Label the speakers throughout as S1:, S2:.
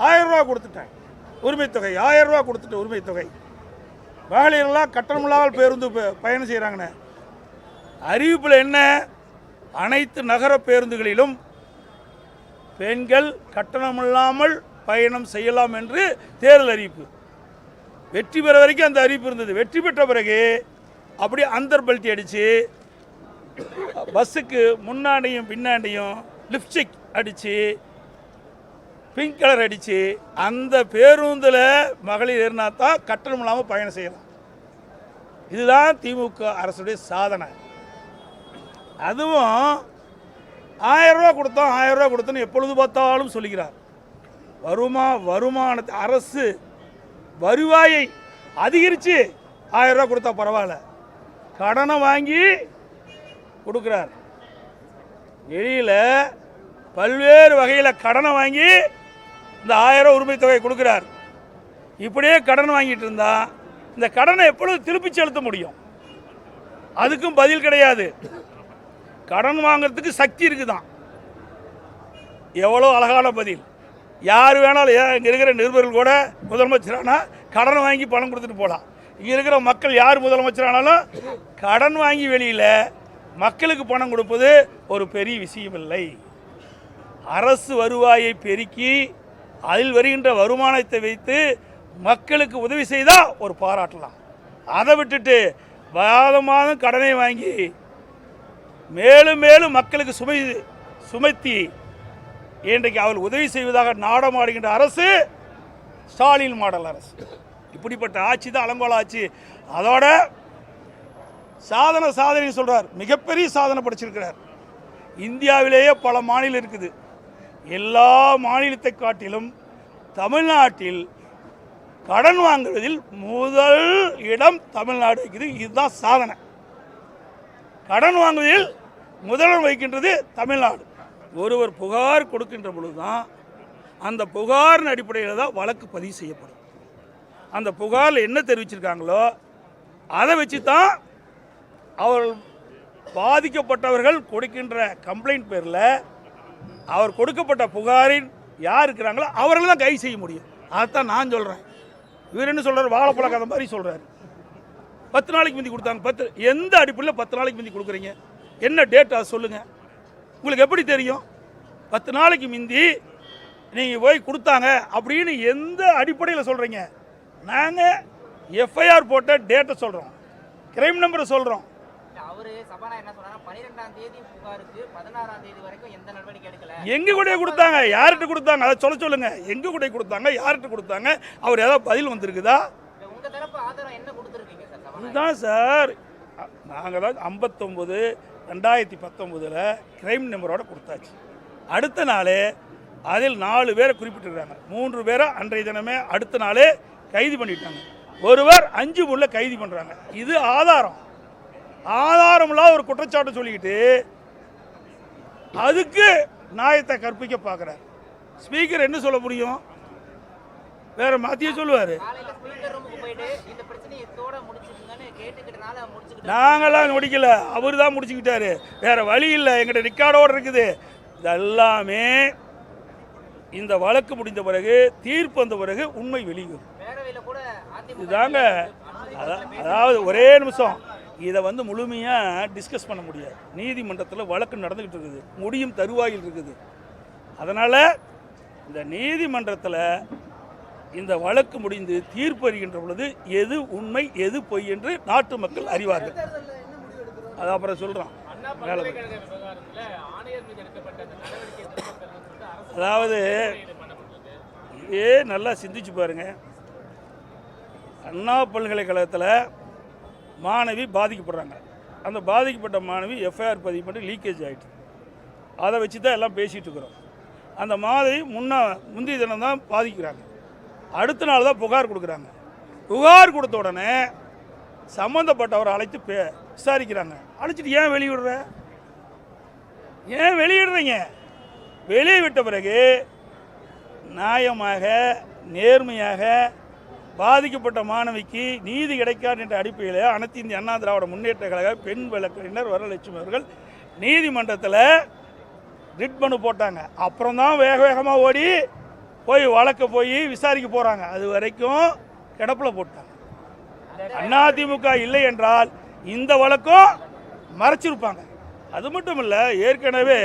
S1: ஆயிரம் ரூபா கொடுத்துட்டேன். உரிமைத்தொகை ஆயிரம் ரூபா கொடுத்துட்டு உரிமைத்தொகை. தொகை மகளிரெல்லாம் கட்டணமில்லாமல் பேருந்து பயணம் செய்கிறாங்கண்ணே அறிவிப்பில் என்ன? அனைத்து நகர பேருந்துகளிலும் பெண்கள் கட்டணமில்லாமல் பயணம் செய்யலாம் என்று தேர்தல் அறிவிப்பு. வெற்றி பெற வரைக்கும் அந்த அறிவிப்பு இருந்தது. வெற்றி பெற்ற பிறகு அப்படியே அந்தர் பல்ட்டி அடித்து பஸ்ஸுக்கு முன்னாடியும் பின்னாடியும் லிப்ஸ்டிக் அடித்து பிங்க் கலர் அடித்து அந்த பேருந்தில் மகளிர் ஏறினா தான் கட்டணம் இல்லாமல் பயணம் செய்யலாம். இதுதான் திமுக அரசுடைய சாதனை. அதுவும் ஆயிரம் கொடுத்தோம் ஆயிரம் ரூபா கொடுத்தோன்னு எப்பொழுது பார்த்தாலும் சொல்லுகிறார். வருமா வருமானத்தை அரசு வருவாயை அதிகரித்து ஆயிரம் கொடுத்தா பரவாயில்ல. கடனை வாங்கி கொடுக்குறார். வெளியில் பல்வேறு வகையில் கடனை வாங்கி இந்த ஆயிரம் உரிமை தொகை கொடுக்குறார். இப்படியே கடன் வாங்கிட்டு இருந்தா இந்த கடனை எப்பொழுது திருப்பி செலுத்த முடியும்? அதுக்கும் பதில் கிடையாது. கடன் வாங்குறதுக்கு சக்தி இருக்குதான். எவ்வளோ அழகான பதில். யார் வேணாலும் இங்கே இருக்கிற நிருபர்கள் கூட முதலமைச்சரானா கடன் வாங்கி பணம் கொடுத்துட்டு போகலாம் இங்கே இருக்கிற மக்கள் யார் முதலமைச்சரானாலும் கடன் வாங்கி வெளியில் மக்களுக்கு பணம் கொடுப்பது ஒரு பெரிய விஷயம் இல்லை அரசு வருவாயை பெருக்கி அதில் வருகின்ற வருமானத்தை வைத்து மக்களுக்கு உதவி செய்தால் ஒரு பாராட்டலாம். அதை விட்டுட்டு மாதம் மாதம் கடனை வாங்கி மேலும் மேலும் மக்களுக்கு சுமை சுமத்தி இன்றைக்கு அவர் உதவி செய்வதாக நாடமாடுகின்ற அரசு ஸ்டாலின் மாடல் அரசு. இப்படிப்பட்ட ஆட்சி தான் அலங்கோல ஆட்சி. அதோட சாதனை சாதனை சொல்கிறார் மிகப்பெரிய சாதனை படைச்சிருக்கிறார். இந்தியாவிலேயே பல மாநிலம் இருக்குது. எல்லா மாநிலத்தை காட்டிலும் தமிழ்நாட்டில் கடன் வாங்குவதில் முதல் இடம் தமிழ்நாடு இருக்குது. இதுதான் சாதனை. கடன் வாங்குவதில் முதலிடம் வைக்கின்றது தமிழ்நாடு. ஒருவர் புகார் கொடுக்கின்ற பொழுது தான் அந்த புகாரின் அடிப்படையில் தான் வழக்கு பதிவு செய்யப்படும். அந்த புகாரில் என்ன தெரிவிச்சிருக்காங்களோ அதை வச்சு தான் அவர் பாதிக்கப்பட்டவர்கள் கொடுக்கின்ற கம்ப்ளைண்ட் பேரில் அவர் கொடுக்கப்பட்ட புகாரின் யார் இருக்கிறாங்களோ அவர்கள் தான் கைது செய்ய முடியும். அதைத்தான் நான் சொல்கிறேன் இவர் என்ன சொல்கிறார் வாழைப்பழ கதை மாதிரி சொல்கிறாரு பத்து நாளைக்கு முந்தி கொடுத்தாங்க. பத்து எந்த அடிப்படையில் பத்து நாளைக்கு முந்தி கொடுக்குறீங்க? என்ன டேட் அதை சொல்லுங்கள் உங்களுக்கு எப்படி தெரியும்? பத்து நாளைக்கு முந்தி நீங்கள் போய் கொடுத்தாங்க அப்படின்னு எந்த அடிப்படையில் சொல்கிறீங்க நாங்கள் எஃப்ஐஆர் போட்ட டேட்டை சொல்கிறோம் கிரைம் நம்பரை சொல்கிறோம்
S2: அவரு சபானா என்ன சொன்னாரா பனிரெண்டாம் தேதி புகாருக்கு பதினாறாம் தேதி வரைக்கும் எந்த நடவடிக்கை எடுக்கல.
S1: எங்கே கூட கொடுத்தாங்க. யார்கிட்ட கொடுத்தாங்க? அதை சொல்ல சொல்லுங்கள் எங்கே கூட கொடுத்தாங்க? யார்கிட்ட கொடுத்தாங்க? அவர் ஏதாவது பதில் வந்திருக்குதா?
S2: இல்ல, உங்க தரப்பு ஆதாரம் என்ன கொடுத்துருக்கீங்க சார்
S1: இதுதான் சார். நாங்கள் தான் ஐம்பத்தொம்பது ரெண்டாயிரத்தி பத்தொம்போதில் கிரைம் நம்பரோட கொடுத்தாச்சு. அடுத்த நாள் அதில் நாலு பேரை குறிப்பிட்டிருக்காங்க. மூன்று பேரை அன்றைய தினமே அடுத்த நாளே கைது பண்ணிட்டாங்க. ஒருவர் அஞ்சு முள்ள கைது பண்ணுறாங்க இது ஆதாரம். ஆதாரமில்லாத ஒரு குற்றச்சாட்டு சொல்லிக்கிட்டு அதுக்கு நியாயத்தை கற்பிக்க பார்க்குறார். ஸ்பீக்கர் என்ன சொல்ல முடியும்? வேற மாற்றியே சொல்லுவார். நாங்களாம் முடிக்கல. அவர் தான் முடிச்சுக்கிட்டாரு. வேற வழி இல்லை. எங்கிட்ட ரெக்கார்டோடு இருக்குது. இதெல்லாமே இந்த வழக்கு முடிந்த பிறகு தீர்ப்பு வந்த பிறகு உண்மை வெளியும் இதுதாங்க அதா- அதாவது ஒரே நிமிஷம். இதை வந்து முழுமையாக டிஸ்கஸ் பண்ண முடியாது. நீதிமன்றத்தில் வழக்கு நடந்துக்கிட்டு இருக்குது. முடியும் தருவாயில் இருக்குது. அதனால் இந்த நீதிமன்றத்தில் இந்த வழக்கு முடிந்து தீர்ப்பு அறிகின்ற பொழுது எது உண்மை எது பொய் என்று நாட்டு மக்கள் அறிவார்கள். அது அப்புறம் சொல்கிறான் மேலே அதாவது இதே நல்லா சிந்திச்சு பாருங்க. அண்ணா பல்கலைக்கழகத்தில் மாணவி பாதிக்கப்படுறாங்க. அந்த பாதிக்கப்பட்ட மாணவி எஃப்ஐஆர் பதிவு பண்ணி லீக்கேஜ் ஆகிட்டு அதை வச்சு தான் எல்லாம் பேசிகிட்டு இருக்கிறோம். அந்த மாதிரி முன்ன முந்தைய தினம் தான் பாதிக்கிறாங்க. அடுத்த நாள் தான் புகார் கொடுக்குறாங்க. புகார் கொடுத்த உடனே சம்மந்தப்பட்டவரை அழைத்து பே விசாரிக்கிறாங்க. அழைச்சிட்டு ஏன் வெளியிடுற ஏன் வெளியிடுறீங்க வெளியே விட்ட பிறகு நியாயமாக நேர்மையாக பாதிக்கப்பட்ட மாணவிக்கு நீதி கிடைக்காது என்ற அடிப்படையில் அனைத்து இந்திய அண்ணா திராவிட முன்னேற்ற கழக பெண் வழக்கறிஞர் வரலட்சுமி அவர்கள் நீதிமன்றத்தில் ரிட் மனு போட்டாங்க. அப்புறம் தான் வேக வேகமாக ஓடி போய் வழக்க போய் விசாரிக்க போகிறாங்க அது வரைக்கும் கிடப்பில் போட்டாங்க. அதிமுக இல்லை என்றால் இந்த வழக்கும் மறைச்சிருப்பாங்க. அது மட்டும் இல்லை ஏற்கனவே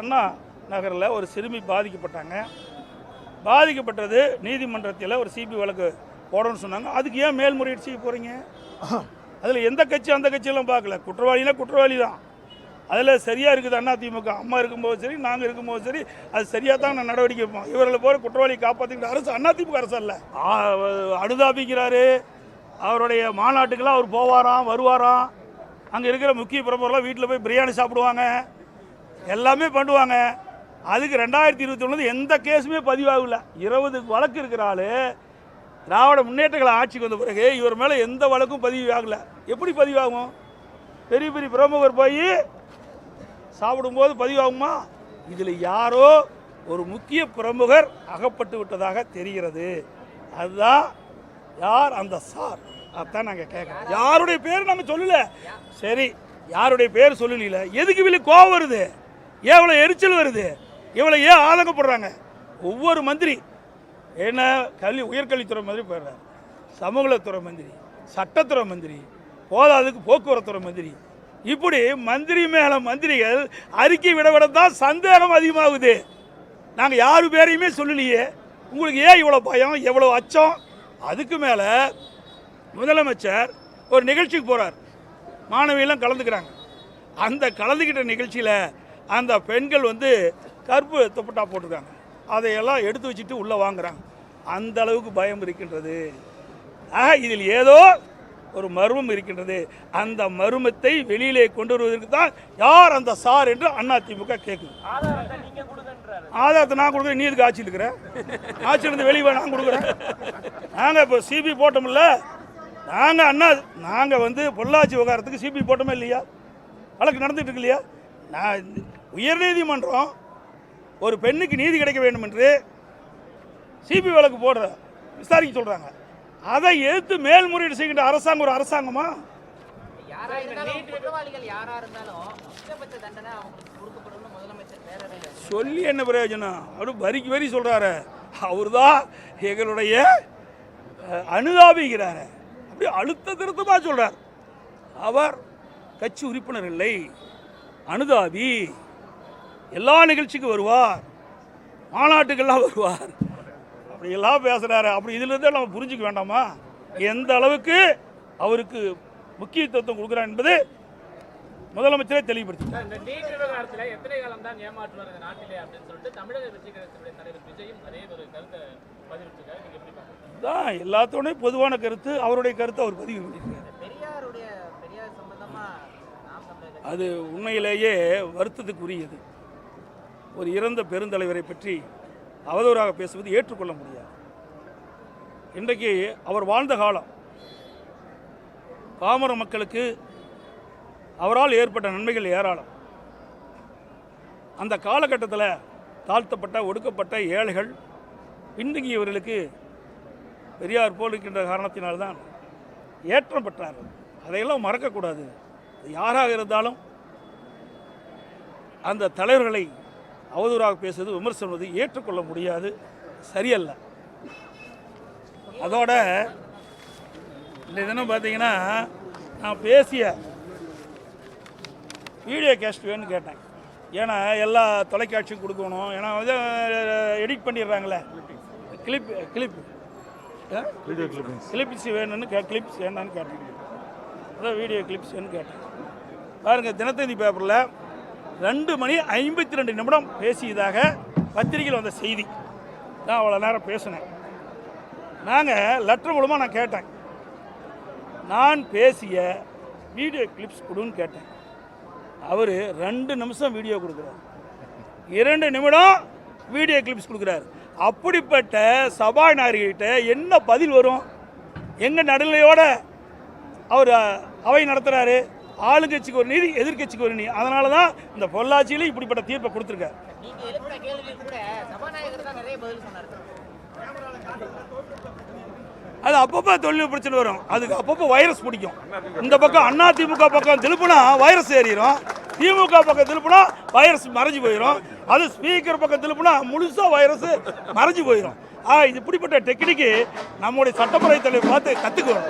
S1: அண்ணா நகரில் ஒரு சிறுமி பாதிக்கப்பட்டாங்க. பாதிக்கப்பட்டது நீதிமன்றத்தில் ஒரு சிபி வழக்கு போடணும்னு சொன்னாங்க. அதுக்கு ஏன் மேல்முறையீடு செய்ய போகிறீங்க அதில் எந்த கட்சி அந்த கட்சியெல்லாம் பார்க்கல. குற்றவாளினா குற்றவாளி தான். அதில் சரியாக இருக்குது அண்ணா திமுக. அம்மா இருக்கும்போது சரி நாங்கள் இருக்கும்போது சரி அது சரியாக தான் நான் நடவடிக்கை வைப்போம் இவர்களை போகிற குற்றவாளி காப்பாற்றிக்கிற அரசு அண்ணா திமுக அரசு அல்ல. அனுதாபிக்கிறாரு. அவருடைய மாநாட்டுக்கெல்லாம் அவர் போவாராம் வருவாராம். அங்கே இருக்கிற முக்கிய பிரமுகர்லாம் வீட்டில் போய் பிரியாணி சாப்பிடுவாங்க. எல்லாமே பண்ணுவாங்க. அதுக்கு ரெண்டாயிரத்தி இருபத்தி ஒன்று எந்த கேஸுமே பதிவாகல. இருபது வழக்கு இருக்கிற ஆளு திராவிட முன்னேற்றங்களை ஆட்சிக்கு வந்த பிறகு இவர் மேலே எந்த வழக்கும் பதிவு ஆகலை எப்படி பதிவாகும்? பெரிய பெரிய பிரமுகர் போய் சாப்பிடும்போது பதிவாகுமா? இதில் யாரோ ஒரு முக்கிய பிரமுகர் அகப்பட்டு விட்டதாக தெரிகிறது. அதுதான் யார் அந்த சார்? அதான் நாங்கள் கேட்குறோம் யாருடைய பேர் நம்ம சொல்லல. சரி யாருடைய பேர் சொல்லல எதுக்கு இவ்வளோ கோவம் வருது? எவ்வளோ எரிச்சல் வருது? இவ்வளோ ஏன் ஆதங்கப்படுறாங்க. ஒவ்வொரு மந்திரி. என்ன கல்வி உயர்கல்வித்துறை மந்திரி போயிடுறாரு. சமூகத்துறை மந்திரி சட்டத்துறை மந்திரி போதாதுக்கு போக்குவரத்துறை மந்திரி. இப்படி மந்திரி மேலே மந்திரிகள் அறிக்கை விட விட தான் சந்தேகம் அதிகமாகுது. நாங்கள் யாரு பேரையுமே சொல்லலையே. உங்களுக்கு ஏன் இவ்வளோ பயம் எவ்வளோ அச்சம்? அதுக்கு மேலே முதலமைச்சர் ஒரு நிகழ்ச்சிக்கு போகிறார் மாணவியெல்லாம் கலந்துக்கிறாங்க. அந்த கலந்துக்கிட்ட நிகழ்ச்சியில் அந்த பெண்கள் வந்து கருப்பு துப்பட்டா போட்டிருக்காங்க. அதையெல்லாம் எடுத்து வச்சுட்டு உள்ளே வாங்குறாங்க. அந்த அளவுக்கு பயம் இருக்கின்றது. ஆக இதில் ஏதோ ஒரு மர்மம் இருக்கின்றது. அந்த மர்மத்தை வெளியிலே கொண்டு வருவதற்கு தான் யார் அந்த சார் என்று அதிமுக கேட்குது ஆதாரத்தை நான் கொடுக்குறேன். நீ எதுக்கு ஆட்சியில் இருக்கிற ஆட்சியில் இருந்து வெளியே நான் கொடுக்குறேன். நாங்கள் இப்போ சிபி போட்டோம்ல. நாங்கள் அண்ணா நாங்கள் வந்து பொள்ளாச்சி விவகாரத்துக்கு சிபி போட்டோமே இல்லையா? வழக்கு நடந்துட்டு இருக்கு இல்லையா? நான் உயர்நீதிமன்றம் ஒரு பெண்ணுக்கு நீதி கிடைக்க வேண்டும் என்று சிபி வழக்கு போடுற விசாரிக்க சொல்கிறாங்க அதை எதிர்த்து மேல்முறையீடு செய்கின்ற அரசாங்கம் ஒரு அரசாங்கமா? சொல்லி என்ன பிரயோஜனம்? அவரு வரிக்கு வரி சொல்கிறாரு அவர் தான் எங்களுடைய அஹ், அனுதாபிங்கிறாரு. அப்படி அழுத்த திருத்தமாக சொல்கிறார் அவர் கட்சி உறுப்பினர் இல்லை. அனுதாபி எல்லா நிகழ்ச்சிக்கும் வருவார். மாநாட்டுக்கெல்லாம் வருவார். அப்படியெல்லாம் பேசுகிறாரு அப்படி இதிலிருந்தே நம்ம புரிஞ்சுக்க வேண்டாமா? எந்த அளவுக்கு அவருக்கு முக்கியத்துவம் கொடுக்குறார் என்பது முதலமைச்சரே தெளிவுபடுத்தி
S3: இந்த நீட் விவகாரத்துல எத்தனை காலம் தான் ஏமாற்றுவார் இந்த நாட்டிலே அப்படின்னு சொல்லிட்டு தமிழக வெற்றி கழகத்துடைய தலைவர் விஜயும் அதே ஒரு கருத்தை பதிவிட்டிருக்காரு. நீங்க எப்படி பாக்குறீங்க
S1: தான் எல்லாத்தோடையும் பொதுவான கருத்து அவருடைய கருத்தை அவர் பதிவு பண்ணியிருக்காரு. அது உண்மையிலேயே வருத்தத்துக்குரியது. ஒரு இறந்த பெருந்தலைவரை பற்றி அவதூறாக பேசுவது ஏற்றுக்கொள்ள முடியாது. இன்றைக்கு அவர் வாழ்ந்த காலம் பாமர மக்களுக்கு அவரால் ஏற்பட்ட நன்மைகள் ஏராளம். அந்த காலகட்டத்தில் தாழ்த்தப்பட்ட ஒடுக்கப்பட்ட ஏழைகள் பின்தங்கியவர்களுக்கு பெரியார் போல் இருக்கின்ற காரணத்தினால்தான் ஏற்றம் பெற்றார் அதையெல்லாம் மறக்கக்கூடாது. யாராக இருந்தாலும் அந்த தலைவர்களை அவதூறாக பேசுவது விமர்சனது ஏற்றுக்கொள்ள முடியாது. சரியல்ல. அதோட இந்த தினம் பார்த்தீங்கன்னா நான் பேசிய வீடியோ கேஸ்ட் வேணும்னு கேட்டேன். ஏன்னா எல்லா தொலைக்காட்சியும் கொடுக்கணும். ஏன்னா வந்து எடிட் பண்ணிடுறாங்களே. கிளிப் கிளிப் கிளிப்ஸ் வேணும்னு கே கிளிப்ஸ் வேணும்னு கேட்டேன். அதான் வீடியோ கிளிப்ஸ் வேணும்னு கேட்டேன். பாருங்கள் தினத்தந்தி பேப்பரில் ரெண்டு மணி ஐம்பத்தி ரெண்டு நிமிடம் பேசியதாக பத்திரிகையில் வந்த செய்தி. நான் அவ்வளோ நேரம் பேசினேன். நாங்கள் லெட்டர் மூலமாக நான் கேட்டேன். நான் பேசிய வீடியோ கிளிப்ஸ் கொடுன்னு கேட்டேன். அவர் ரெண்டு நிமிஷம் வீடியோ கொடுக்குறாரு. இரண்டு நிமிடம் வீடியோ கிளிப்ஸ் கொடுக்குறாரு. அப்படிப்பட்ட சபாநாயகர்கிட்ட என்ன பதில் வரும்? எங்கள் நடுநிலையோடு அவர் அவை நடத்துகிறாரு ஆளுங்கட்சிக்கு ஒரு நீதி எதிர்க்கட்சிக்கு ஒரு நீதி. அதனால தான் இந்த பொள்ளாச்சியில் இப்படிப்பட்ட தீர்ப்பை கொடுத்துருக்காரு. அது அப்பப்போ தொழில் பிரச்சனை வரும். அதுக்கு அப்பப்போ வைரஸ் பிடிக்கும். இந்த பக்கம் அண்ணா திமுக பக்கம் திருப்பினா வைரஸ் ஏறிடும் திமுக பக்கம் திருப்பினா வைரஸ் மறைஞ்சு போயிடும் அது ஸ்பீக்கர் பக்கம் திருப்பினா முழுசா வைரஸ் மறைஞ்சு போயிடும் ஆ இது இப்படிப்பட்ட டெக்னிக்கு நம்முடைய சட்டப்பேரவை தலைவர் பார்த்து கற்றுக்கணும்